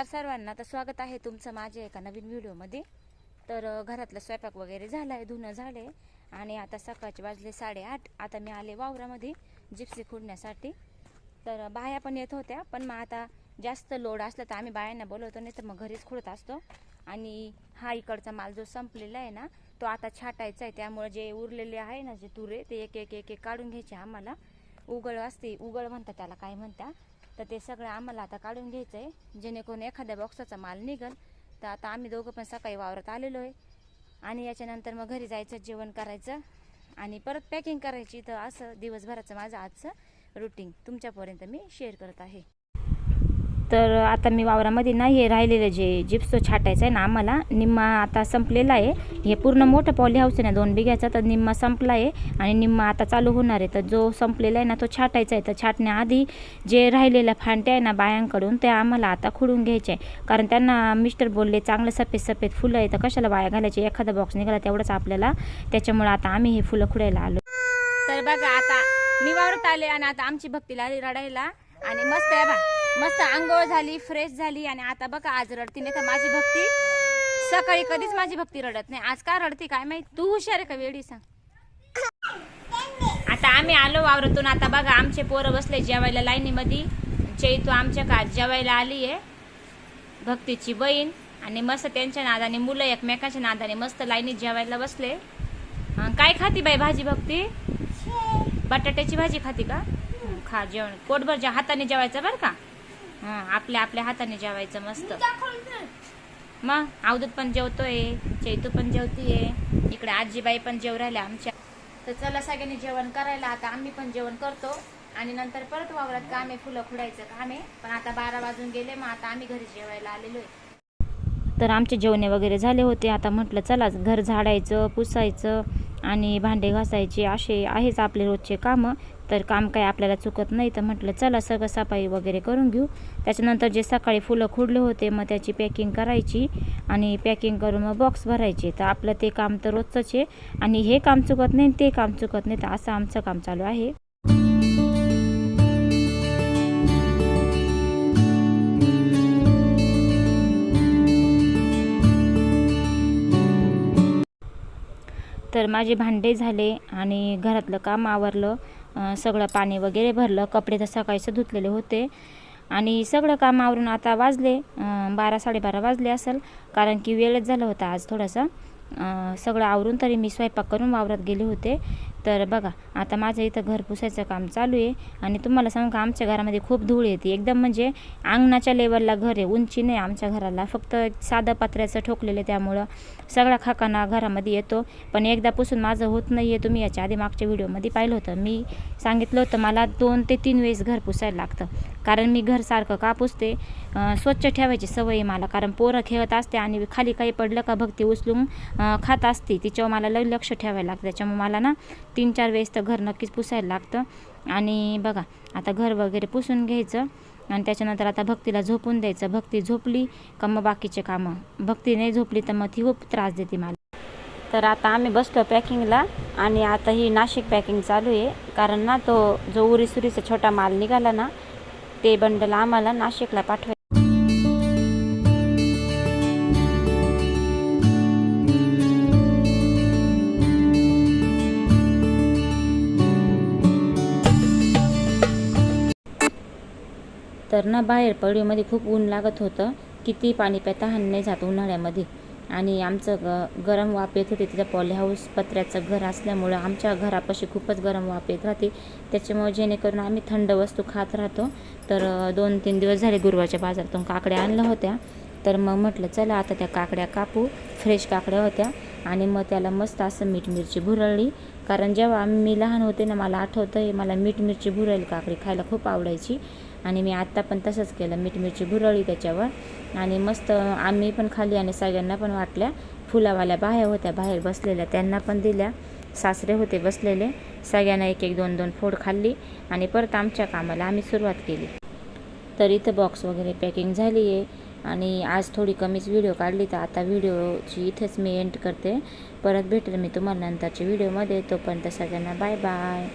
नमस्कार सर्वांना. तर स्वागत आहे तुमचं माझ्या एका नवीन व्हिडिओमध्ये. तर घरातलं स्वयंपाक वगैरे झाला आहे धुणं आहे आणि आता सकाळचे वाजले साडेआठ. आता मी आले वावरामध्ये जिप्सी खुडण्यासाठी. तर बाया पण येत होत्या पण मग आता जास्त लोड असलं तर आम्ही बायांना बोलवतो नाही तर मग घरीच खुडत असतो. आणि हा इकडचा माल जो संपलेला आहे ना तो आता छाटायचा आहे. त्यामुळे जे उरलेले आहे ना जे तुरे ते एक एक एक एक काढून घ्यायचे आम्हाला. उगळ असते उगळ म्हणतात त्याला काय म्हणतात तर ते सगळं आम्हाला आता काढून घ्यायचं आहे जेणेकरून एखाद्या बॉक्साचा माल निघल तर आता आम्ही दोघं पण सकाळी वावरात आलेलो आहे. आणि याच्यानंतर मग घरी जायचं जेवण करायचं. आणि परत पॅकिंग करायची. तर असं दिवसभराचं माझं आजचं रुटीन तुमच्यापर्यंत मी शेअर करत आहे. तर आता मी वावरामध्ये नाही हे राहिलेलं जे जिप्सो छाटायचं आहे ना आम्हाला निम्मा आता संपलेला आहे. हे पूर्ण मोठं पॉली हाऊस आहे ना दोन बिघ्याचा तर निम्मा संपला आहे आणि निम्मा आता चालू होणार आहे. तर जो संपलेला आहे ना तो छाटायचा आहे. तर छाटण्याआधी जे राहिलेल्या फांट्या आहे ना बायांकडून त्या आम्हाला आता खुडून घ्यायचे आहे. कारण त्यांना मिस्टर बोलले चांगलं सफेद सफेद फुलं आहे तर कशाला बाया घालायचे? एखादा बॉक्स निघाला तेवढंच आपल्याला. त्याच्यामुळे आता आम्ही हे फुलं खुडायला आलो. तर बघा आता मी वावरत आले आणि आता आमची भक्तीला रडायला आणि मस्त आहे बा. मस्त आंघोळ झाली फ्रेश झाली आणि आता बघा आज रडती नाही तर माझी भक्ती? सकाळी कधीच माझी भक्ती रडत नाही. आज का रडती काय माहीत? तू हुशार आहे का वेडी सांग? आता आम्ही आलो वावरातून. आता बघा आमचे पोरं बसले जेवायला लाईनीमध्ये. चैतू आमच्या का जेवायला आली आहे भक्तीची बहीण आणि मस्त त्यांच्या नादाने मुलं एकमेकांच्या नादाने मस्त लाईनीत जेवायला बसले. काय खाती बाई भाजी भक्ती? बटाट्याची भाजी खाती का? खा जेवण. पोटभर जे हाताने जेवायचं बरं का? आपल्या आपल्या हाताने जेवायचं मस्त. मग अवधूत पण जेवतोय चैतू पण जेवतीये इकडे आजीबाई पण जेव राहिल्या आमच्या. तर चला सगळ्यांनी जेवण करायला आता आम्ही पण जेवण करतो. आणि नंतर परत वावरात कामे फुलं खुडायचं कामे. पण आता बारा वाजून गेले मग आता आम्ही घरी जेवायला आलेलो आहे तर आमचे जेवणे वगैरे झाले होते. आता म्हटलं चला घर झाडायचं पुसायचं आणि भांडे घासायचे. असे आहेच आपले रोजचे कामं. तर काम काय आपल्याला चुकत नाही तर म्हटलं चला सगळं सफाई वगैरे करून घेऊ. त्याच्यानंतर जे सकाळी फुलं खुडले होते मग त्याची पॅकिंग करायची आणि पॅकिंग करून मग बॉक्स भरायचे. तर आपलं ते काम तर रोजचंच आहे आणि हे काम चुकत नाही ते काम चुकत नाही तर असं आमचं काम चालू आहे. तर माझे भांडे झाले आणि घरातलं काम आवरलं. सगळं पाणी वगैरे भरलं कपडे तर सकाळीच धुतलेले होते. आणि सगळं काम आवरून आता वाजले बारा साडेबारा वाजले असेल. कारण की वेळच झाला होता आज थोडासा. सगळं आवरून तरी मी स्वयंपाक करून वावरात गेले होते. तर बघा आता माझं इथं घर पुसायचं काम चालू आहे आणि तुम्हाला सांगू का आमच्या घरामध्ये खूप धूळ येते. एकदम म्हणजे अंगणाच्या लेवलला घर आहे उंची नाही आमच्या घराला. फक्त साधं पत्र्याचं ठोकलेलं आहे त्यामुळं सगळा खाकाना घरामध्ये येतो. पण एकदा पुसून माझं होत नाही आहे तुम्ही याच्या आधी मागच्या व्हिडिओमध्ये पाहिलं होतं. मी सांगितलं होतं मला दोन ते तीन वेळेस घर पुसायला लागतं. कारण मी घर सारखं का पुसते? स्वच्छ ठेवायची सवय आहे मला. कारण पोरं खेळत असते आणि खाली काही पडलं का भक्ती उचलून खात असते. तिच्यावर मला लक्ष ठेवायला लागतं. त्याच्यामुळे मला ना तीन चार वेळेस तर घर नक्कीच पुसायला लागतं. आणि बघा आता घर वगैरे पुसून घ्यायचं आणि त्याच्यानंतर आता भक्तीला झोपून द्यायचं. भक्ती झोपली का मग बाकीचे कामं? भक्ती नाही झोपली तर मग ती खूप त्रास देते मला. तर आता आम्ही बसलो पॅकिंगला आणि आता ही नाशिक पॅकिंग चालू आहे. कारण ना तो जो उरीसुरीचा छोटा माल निघाला ना ते बंडल आम्हाला नाशिकला पाठवाय तर ना बाहेर पडवीमध्ये खूप ऊन लागत होतं किती पाणी प्याता हाण नाही जात उन्हाळ्यामध्ये. आणि आमचं ग गरम वाफ येत होते तिथं पॉली हाऊस पत्र्याचं घर असल्यामुळं आमच्या घरापाशी खूपच गरम वाफ येत राहते. त्याच्यामुळे जेणेकरून आम्ही थंड वस्तू खात राहतो. तर दोन तीन दिवस झाले गुरुवारच्या बाजारातून काकड्या आणल्या होत्या. तर मग म्हटलं चला आता त्या काकड्या कापू. फ्रेश काकड्या होत्या. आणि मग त्याला मस्त असं मीठ मिरची भुरळली. कारण जेव्हा मी लहान होते ना मला आठवतं आहे मला मीठ मिरची भुरळली काकडी खायला खूप आवडायची. आणि मी आत्ता पण तसंच केलं मीठ मिरची भुरळी त्याच्यावर. आणि मस्त आम्ही पण खाल्ली आणि सगळ्यांना पण वाटल्या. फुलावाल्या बाह्या होत्या बाहेर बसलेल्या त्यांना पण दिल्या. सासरे होते बसलेले सगळ्यांना एक एक दोन दोन फोड खाल्ली आणि परत आमच्या कामाला आम्ही सुरुवात केली. तर इथं बॉक्स वगैरे पॅकिंग झाली आहे आणि आज थोडी कमीच व्हिडिओ काढली तर आता व्हिडिओची इथेच मी एंड करते. परत भेटेल मी तुम्हाला नंतरच्या व्हिडिओमध्ये तोपर्यंत सगळ्यांना बाय बाय